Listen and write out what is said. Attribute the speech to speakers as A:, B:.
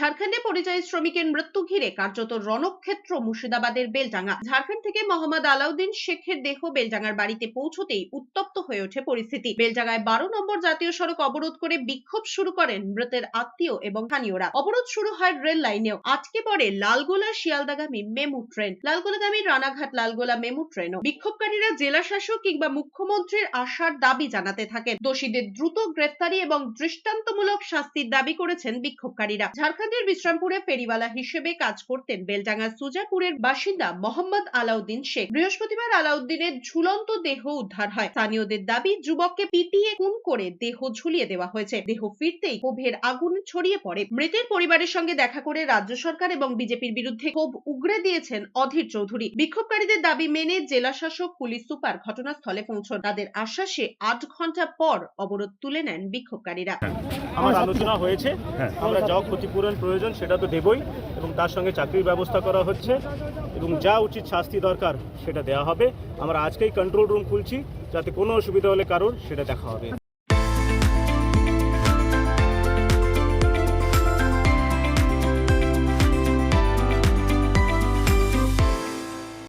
A: ঝাড়খণ্ডে পরিযায়ী শ্রমিকের মৃত্যু ঘিরে কার্যত রণক্ষেত্র মুর্শিদাবাদের বেলডাঙ্গা। ঝাড়খণ্ড থেকে মোহাম্মদ আলাউদ্দিন শেখের দেহ বেলডাঙ্গার বাড়িতে পৌঁছতেই উত্তপ্ত হয়ে ওঠে পরিস্থিতি। বেলডাঙ্গায় বারো নম্বর জাতীয় সড়ক অবরোধ করে বিক্ষোভ শুরু করেন মৃতের আত্মীয় এবং স্থানীয়রা। অবরোধ শুরু হয় রেল লাইনেও। আটকে পড়ে লালগোলা শিয়ালদাগামী মেমু ট্রেন। লালগোলাগামী রানাঘাট, লালগোলা মেমু ট্রেনও। বিক্ষোভকারীরা জেলা শাসক কিংবা মুখ্যমন্ত্রীর আসার দাবি জানাতে থাকেন। দোষীদের দ্রুত গ্রেফতারি এবং দৃষ্টান্তমূলক শাস্তির দাবি করেছেন বিক্ষোভকারীরা। ঝাড়খণ্ডের বিশ্রামপুরে ফেরিওয়ালা হিসেবে কাজ করতেন বেলডাঙ্গা সুজাপুরের বাসিন্দা মোহাম্মদ আলাউদ্দিন শেখ। বৃহস্পতিবার আলাউদ্দিনের ঝুলন্ত দেহ উদ্ধার হয়। স্থানীয়দের দাবি যুবককে পিটিয়ে খুন করে দেহ ঝুলিয়ে দেওয়া হয়েছে। দেহ ফিরতেই ক্ষোভের আগুন ছড়িয়ে পড়ে। মৃতের পরিবারের সঙ্গে দেখা করে রাজ্য সরকার এবং বিজেপির বিরুদ্ধে ক্ষোভ উগরে দিয়েছেন অধীর চৌধুরী। বিক্ষোভকারীদের দাবি মেনে জেলা শাসক পুলিশ সুপার ঘটনাস্থলে পৌঁছন। তাদের আশ্বাসে আট ঘণ্টা পর অবরোধ তুলে নেন বিক্ষোভকারীরা।
B: আমার আলোচনা হয়েছে। আমরা যা ক্ষতিপূরণ প্রয়োজন সেটা তো দেবই এবং তার সঙ্গে চাকরির ব্যবস্থা করা হচ্ছে এবং যা উচিত শাস্তি দরকার সেটা দেওয়া হবে। আমরা আজকেই কন্ট্রোল রুম খুলছি, যাতে কোনো অসুবিধা হলে কারোর সেটা দেখা হবে।